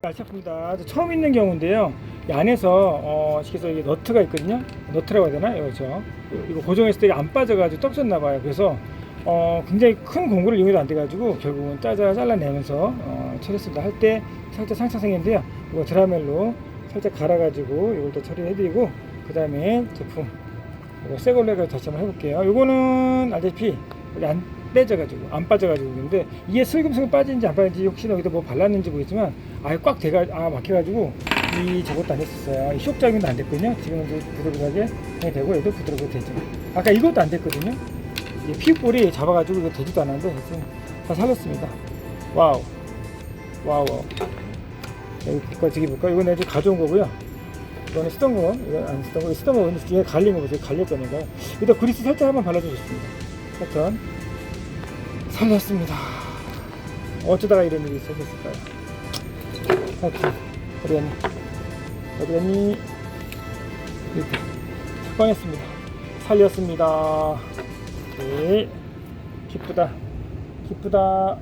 알차입니다 처음 있는 경우인데요. 이 안에서 어, 그래서 이게 너트가 있거든요. 너트라고 해야 되나? 이거죠. 이거 고정했을 때 안 빠져가지고 떡졌나 봐요. 그래서 어, 굉장히 큰 공구를 이용해도 안 돼가지고 결국은 짜자 잘라내면서 어, 처리했습니다. 할 때 살짝 상처 생겼는데요. 이거 드라멜로 살짝 갈아가지고 이걸 또 처리해드리고 그 다음에 제품 이거 새 걸로 해가지고 다시 한번 해볼게요. 이거는 알다시피 여기 안 빼져가지고 안 빠져가지고 있는데 이게 슬금슬금 빠지는지 안 빠지는지 혹시 여기다 뭐 발랐는지 모르겠지만 아예 꽉 돼가 아 막혀가지고 이 저것도 안 했었어요. 이쇼 작용도 안 됐거든요. 지금은 이제 그냥 되고 얘도 부드럽게 되죠. 아까 이것도 안 됐거든요. 이 피부볼이 잡아가지고 이거 되지도 않았는데 지금 다 살렸습니다. 와우 와우. 여기 볼까 저기 볼까 내가 지금 가져온 거고요. 이거는 쓰던 거, 이거 안 쓰던 거, 쓰던 거, 근데 뒤에 갈린 거 보세요. 갈렸거든요. 여기다 그리스 살짝 한번 발라주셨습니다. 하여튼, 살렸습니다. 어쩌다가 이런 일이 생겼을까요? 하여튼, 어디 갔니? 어디 갔니? 이렇게. 뻔했습니다. 살렸습니다. 네. 기쁘다. 기쁘다.